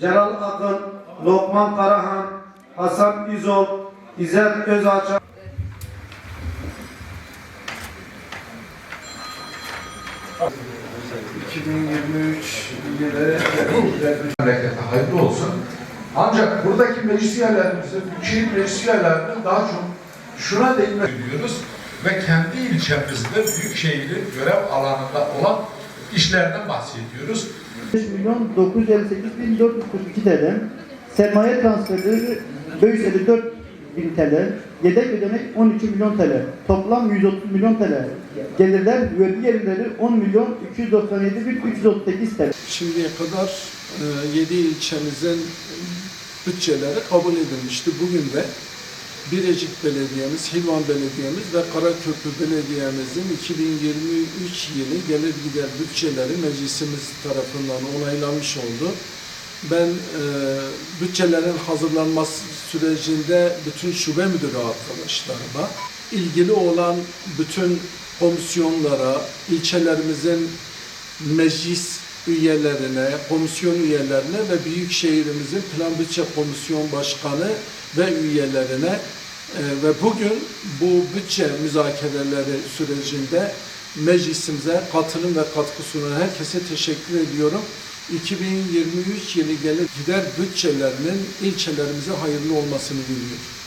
Celal Akın, Lokman Karahan, Hasan İzol, İzzet Özaçan, 2023 yılı memlekete hayırlı olsun. Ancak buradaki meclis üyelerimizin, Büyükşehir daha çok şuna değinmek ediyoruz ve kendi ilçemizde Büyükşehir'in görev alanında olan işlerden bahsediyoruz. 5 milyon 958 bin 442 TL. Sermaye transferi 554 bin TL. Yedek ödenek 12 milyon TL. Toplam 130 milyon TL. Gelirler, vergi gelirleri 10 milyon 297 bin 338 TL. şimdiye kadar 7 ilçemizin bütçeleri kabul edilmişti. Bugün de Birecik Belediye'miz, Hilvan Belediye'miz ve Karaköprü Belediye'mizin 2023 yılı gelir gider bütçeleri meclisimiz tarafından onaylanmış oldu. Ben e, bütçelerin hazırlanması sürecinde bütün şube müdürü arkadaşlarıma, ilgili olan bütün komisyonlara, ilçelerimizin meclis üyelerine, komisyon üyelerine ve Büyükşehirimizin Plan Bütçe Komisyon Başkanı ve üyelerine e, ve bugün bu bütçe müzakereleri sürecinde meclisimize katılım ve katkı sunan herkese teşekkür ediyorum. 2023 yılı gelir gider bütçelerinin ilçelerimize hayırlı olmasını diliyorum.